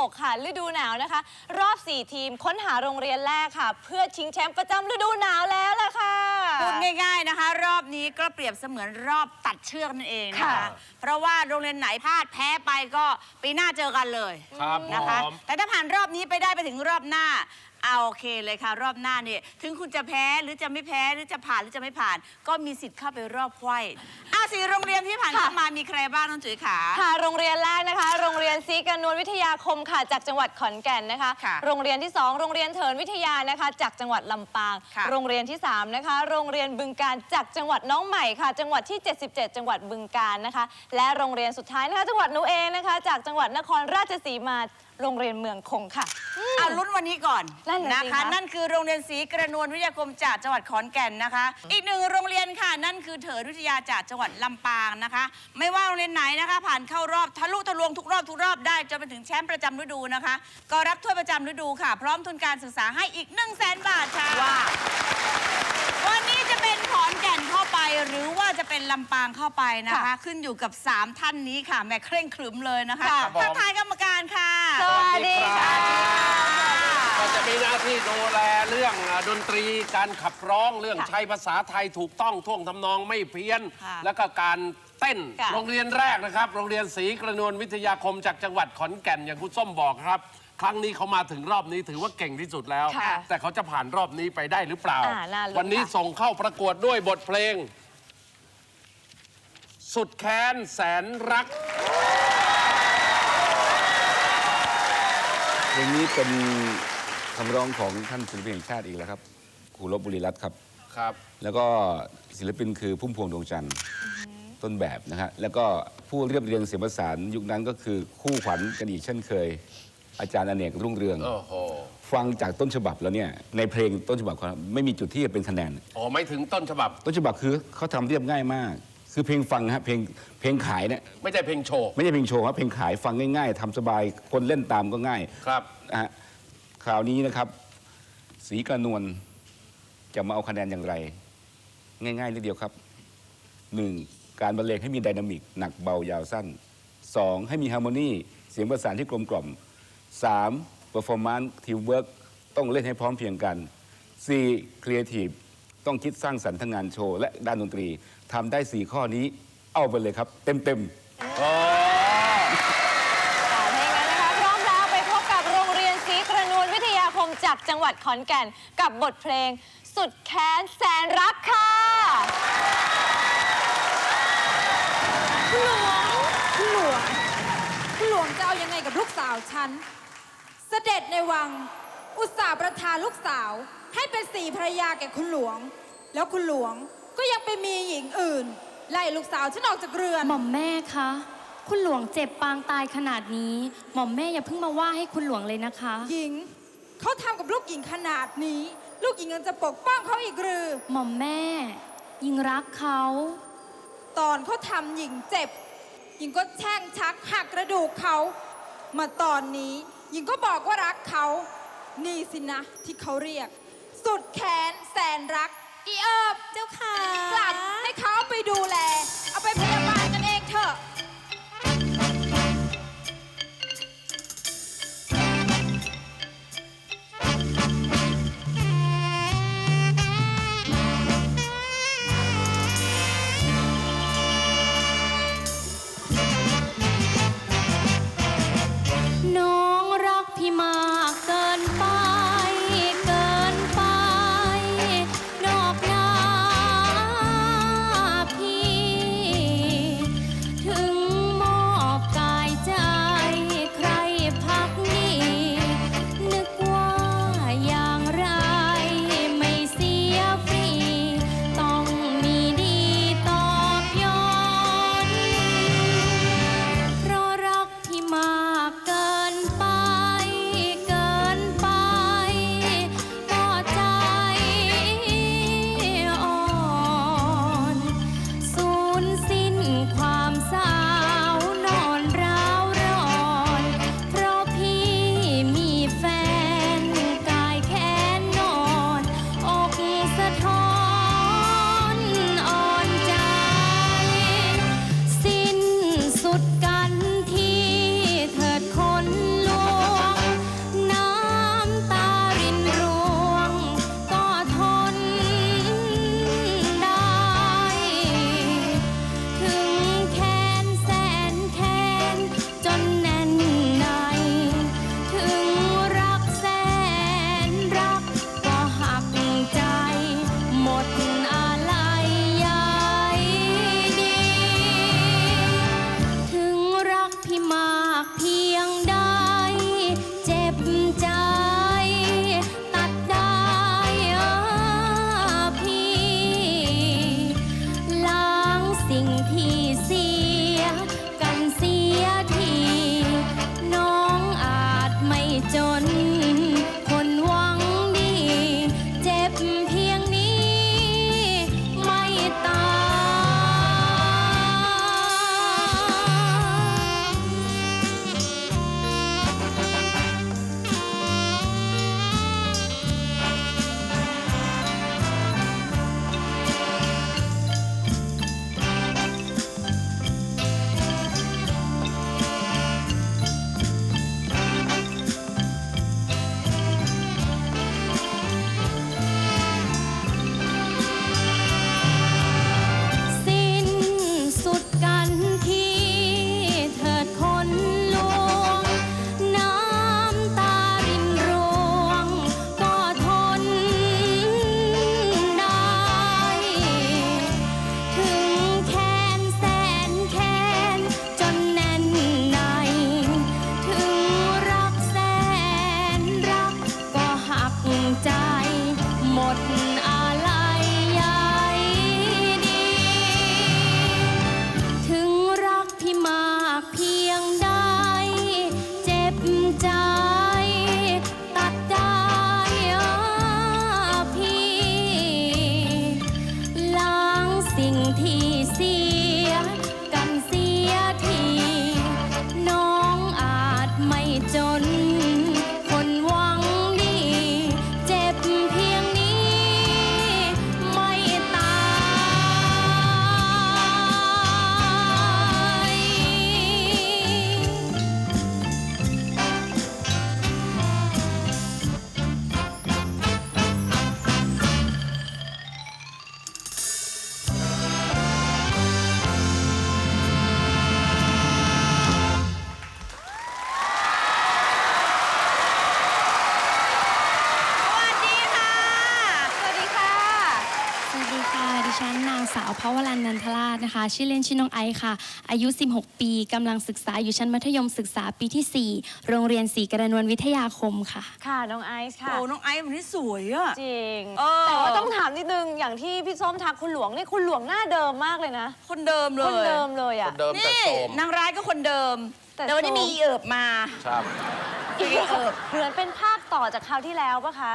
6 ค่ะ ฤดูหนาวนะคะ รอบ 4 ทีมค้นหาโรงเรียนแรกค่ะ เพื่อชิงแชมป์ประจำฤดูหนาวแล้วล่ะค่ะ พูดง่ายๆนะคะ รอบนี้ก็เปรียบเสมือนรอบตัดเชือกนั่นเองนะคะค่ะเพราะว่าโรงเรียนไหนพลาดแพ้ไปก็ปีหน้าเจอกันเลยครับนะคะ ผม แต่ถ้าผ่านรอบนี้ไปได้ไปถึงรอบหน้าเอาโอเคเลยค่ะ รอบหน้าเนี่ยถึงคุณจะแพ้หรือจะไม่แพ้หรือจะผ่านหรือจะไม่ผ่าน ก็มีสิทธิ์เข้าไปรอบไขว้อ้าวสี่โรงเรียนที่ผ่านเข้ามามีใครบ้างน้องจุ๋ยขา ค่ะโรงเรียนแรกนะคะ โรงเรียนศรีกนวลวิทยาคมค่ะ จากจังหวัดขอนแก่นนะคะ ค่ะโรงเรียนที่ 2 โรงเรียนเถินวิทยานะคะ จากจังหวัดลำปาง ค่ะ โรงเรียนที่ 3 นะคะ โรงเรียนบึงการจากจังหวัดน้องใหม่ค่ะ จังหวัดที่ 77 จังหวัดบึงการนะคะ และโรงเรียนสุดท้ายนะคะ จังหวัดหนูเองนะคะ จากจังหวัดนครราชสีมาโรงเรียนเมืองคงค่ะ เอาลุ้นวันนี้ก่อนนั่นน่ะสินะคะ คะ นั่นคือโรงเรียนศรีกระนวลวิทยาคมจากจังหวัดขอนแก่นนะคะ อีกหนึ่งโรงเรียนค่ะ นั่นคือเถิดวิทยาจากจังหวัดลำปางนะคะ ไม่ว่าโรงเรียนไหนนะคะ ผ่านเข้ารอบทะลุทะลวงทุกรอบทุกรอบได้จนไปถึงแชมป์ประจำฤดูนะคะ ก็รับถ้วยประจำฤดูค่ะ พร้อมทุนการศึกษาให้อีก1 0 0 0 0แสนบาทค่ะ ว่าวันนี้จะเป็นขอนแก่นเข้าไป หรือว่าจะเป็นลำปางเข้าไปนะคะ ค่ะขึ้นอยู่กับ 3 ท่านนี้ค่ะแม่เคร่งครึมเลยนะคะค่ะทักทายกรรมการค่ะสวัสดีค่ะ ก็จะมีหน้าที่ดูแลเรื่องดนตรีการขับร้องเรื่องค่ะใช้ภาษาไทยถูกต้องท่วงทำนองไม่เพี้ยน ค่ะ แล้วก็การเต้น ค่ะ โรงเรียนแรกนะครับ โรงเรียนศรีกระนวลวิทยาคมจากจังหวัดขอนแก่นอย่างคุณส้มบอกครับ ครั้งนี้เขามาถึงรอบนี้ถือว่าเก่งที่สุดแล้ว ค่ะแต่เขาจะผ่านรอบนี้ไปได้หรือเปล่า อ่าน่าลุ้นวันนี้ค่ะ ส่งเข้าประกวดด้วยบทเพลง สุดแค้นแสนรัก เพลงนี้เป็นคำร้องของท่านศิลปินแห่งชาติอีกแล้วครับครูลบบุรีรัตน์ครับ ครับ แล้วก็ศิลปินคือพุ่มพวงดวงจันทร์ต้นแบบนะฮะแล้วก็ผู้เรียบเรียงเสียงประสานยุคนั้นก็คือคู่ขวัญกันอีกเช่นเคย อาจารย์อเนกรุ่งเรือง โอ้โหฟังจากต้นฉบับแล้วเนี่ยในเพลงต้นฉบับเขาไม่มีจุดที่จะเป็นคะแนน อ๋อไม่ถึงต้นฉบับ ต้นฉบับคือเขาทำเรียบง่ายมาก คือเพลงฟังนะฮะเพลงเพลงขายเนี่ยไม่ใช่เพลงโชว์ ไม่ใช่เพลงโชว์ครับเพลงขายฟังง่ายๆทำสบายคนเล่นตามก็ง่ายครับ นะฮะคราวนี้นะครับสีกระนวลจะมาเอาคะแนนอย่างไร ง่ายๆนิดเดียวครับหนึ่งการบรรเลงให้มีไดนามิก หนักเบายาวสั้นสองให้มีฮาร์โมนีเสียงประสานที่กลมกล่อม สามเปอร์ฟอร์มนซ์ทีมเวิร์กต้องเล่นให้พร้อมเพรียงกันสี่ครีเอทีฟต้องคิดสร้างสรรค์ทั้งงานโชว์ และด้านดนตรีทำได้สี่ข้อนี้เอาไปเลยครับ เต็มๆโอ้ค่ะถ้าอย่างนั้นนะคะ พร้อมแล้วไปพบกับโรงเรียนศรีกระนวลวิทยาคมจากจังหวัดขอนแก่น กับบทเพลง สุดแค้นแสนรักค่ะคุณหลวงคุณหลวงคุณหลวงจะเอายังไงกับลูกสาวฉัน เสด็จในวัง อุตส่าห์ประทานลูกสาว ให้เป็นสีภรรยาแก่คุณหลวง แล้วคุณหลวงก็ยังไปมีหญิงอื่น ไล่ลูกสาวฉันออกจากเรือน หม่อมแม่คะ คุณหลวงเจ็บปางตายขนาดนี้ หม่อมแม่อย่าเพิ่งมาว่าให้คุณหลวงเลยนะคะ หญิง เขาทำกับลูกหญิงขนาดนี้ ลูกหญิงยังจะปกป้องเขาอีกหรือ หม่อมแม่ ยิงรักเขา ตอนเขาทำหญิงเจ็บ หญิงก็แช่งชักหักกระดูกเขา มาตอนนี้ หญิงก็บอกว่ารักเขา นี่สินะที่เขาเรียก สุดแขนแสนรัก อีเอิบเจ้าค่ะกลัดให้เขาไปดูแล นนันทราชนะคะ ชื่อเล่นชื่อน้องไอซ์ค่ะ อายุ 16 ปีกำลังศึกษาอยู่ชั้นมัธยมศึกษาปีที่ 4 โรงเรียนศรีกระนวลวิทยาคมค่ะ ค่ะน้องไอซ์ค่ะ โอ้น้องไอซ์วันนี้สวยอะ จริง เออ แต่ว่าต้องถามนิดนึง อย่างที่พี่ส้มทักคุณหลวงนี่คุณหลวงหน้าเดิมมากเลยนะ คนเดิมเลยคนเดิมเลยคอะ นเดิมแต่นี่โสมนางร้ายก็คนเดิม แต่แต่วันนี้โสม มีอีเอิบมา ครับ อีเอิบเหมือนเป็นภาคต่อจากคราวที่แล้วปะคะ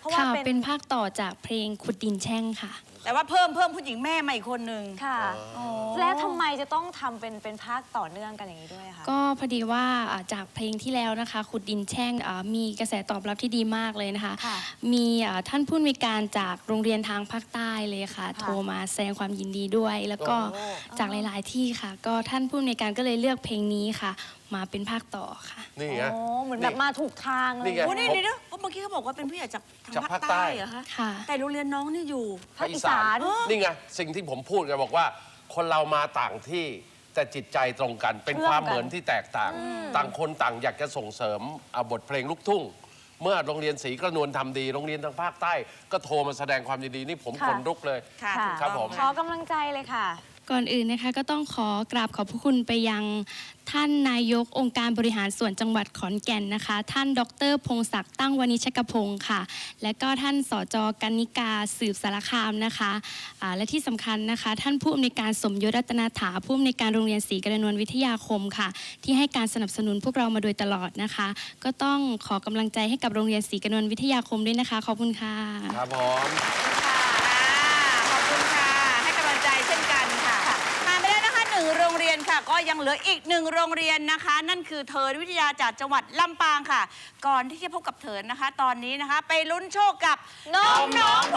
เพราะว่าค่ะเป็นเป็นภาคต่อจากเพลงขุดดินแช่งค่ะ แต่ว่าเพิ่มเพิ่มผู้หญิงแม่มาอีกคนนึง ค่ะอ๋อแล้วทำไมจะต้องทำเป็นเป็นภาคต่อเนื่องกันอย่างนี้ด้วยคะ ก็พอดีว่าอ่าจากเพลงที่แล้วนะคะขุดดินแช่งอ่ามีกระแสตอบรับที่ดีมากเลยนะคะ ค่ะมีอ่าท่านผู้อำนวยการจากโรงเรียนทางภาคใต้เลยค่ะ โทรมาแสดงความยินดีด้วย แล้วก็จากหลาย ๆ ที่ค่ะ ก็ท่านผู้อำนวยการก็เลยเลือกเพลงนี้ค่ะ มาเป็นภาคต่อค่ะ นี่ไงโอ้เหมือนแบบมาถูกทางเลนี่ยไง โอ้นี่นี่นะเพราะเมื่อกี้เขาบอกว่าเป็นผู้ใหญ่จากทางจากภาภาคคใต้ ใต้เหรอคะค่ะ แต่โรงเรียนน้องนี่อยู่ ภาคอีสานนี่ไง สิ่งที่ผมพูดไงบอกว่า คนเรามาต่างที่แต่จิตใจตรงกัน เป็นเชื่อมความกันเหมือนที่แตกต่าง ต่างคนต่างอยากจะส่งเสริมเอาบทเพลงลูกทุ่ง เมื่อโรงเรียนศรีกระนวลทำดี โรงเรียนทางภาคใต้ ก็โทรมาแสดงความยินดีนี่ผมขนลุกเลย ค่ะค่ะถูกครับต้องผม ขอกำลังใจเลยค่ะ ก่อนอื่นนะคะก็ต้องขอกราบขอบพระคุณไปยังท่านนายกองค์การบริหารส่วนจังหวัดขอนแก่นนะคะ ท่านดร พงศักดิ์ตั้งวณิชกพงศ์ค่ะ และก็ท่านสจกันนิกาสืบสารคามนะคะอ่าและที่สำคัญนะคะ ท่านผู้อำนวยการสมยศรัตนาถาผู้อำนวยการโรงเรียนศรีกระนวลวิทยาคมค่ะ ที่ให้การสนับสนุนพวกเรามาโดยตลอดนะคะ ก็ต้องขอกำลังใจให้กับโรงเรียนศรีกระนวลวิทยาคมด้วยนะคะขอบคุณค่ะครับผม ก็ยังเหลืออีกหนึ่งโรงเรียนนะคะ นั่นคือเถินวิทยาจากจังหวัดลำปางค่ะ ก่อนที่จะพบกับเถินนะคะ ตอนนี้นะคะ ไปลุ้นโชคกับน้องน้องโพ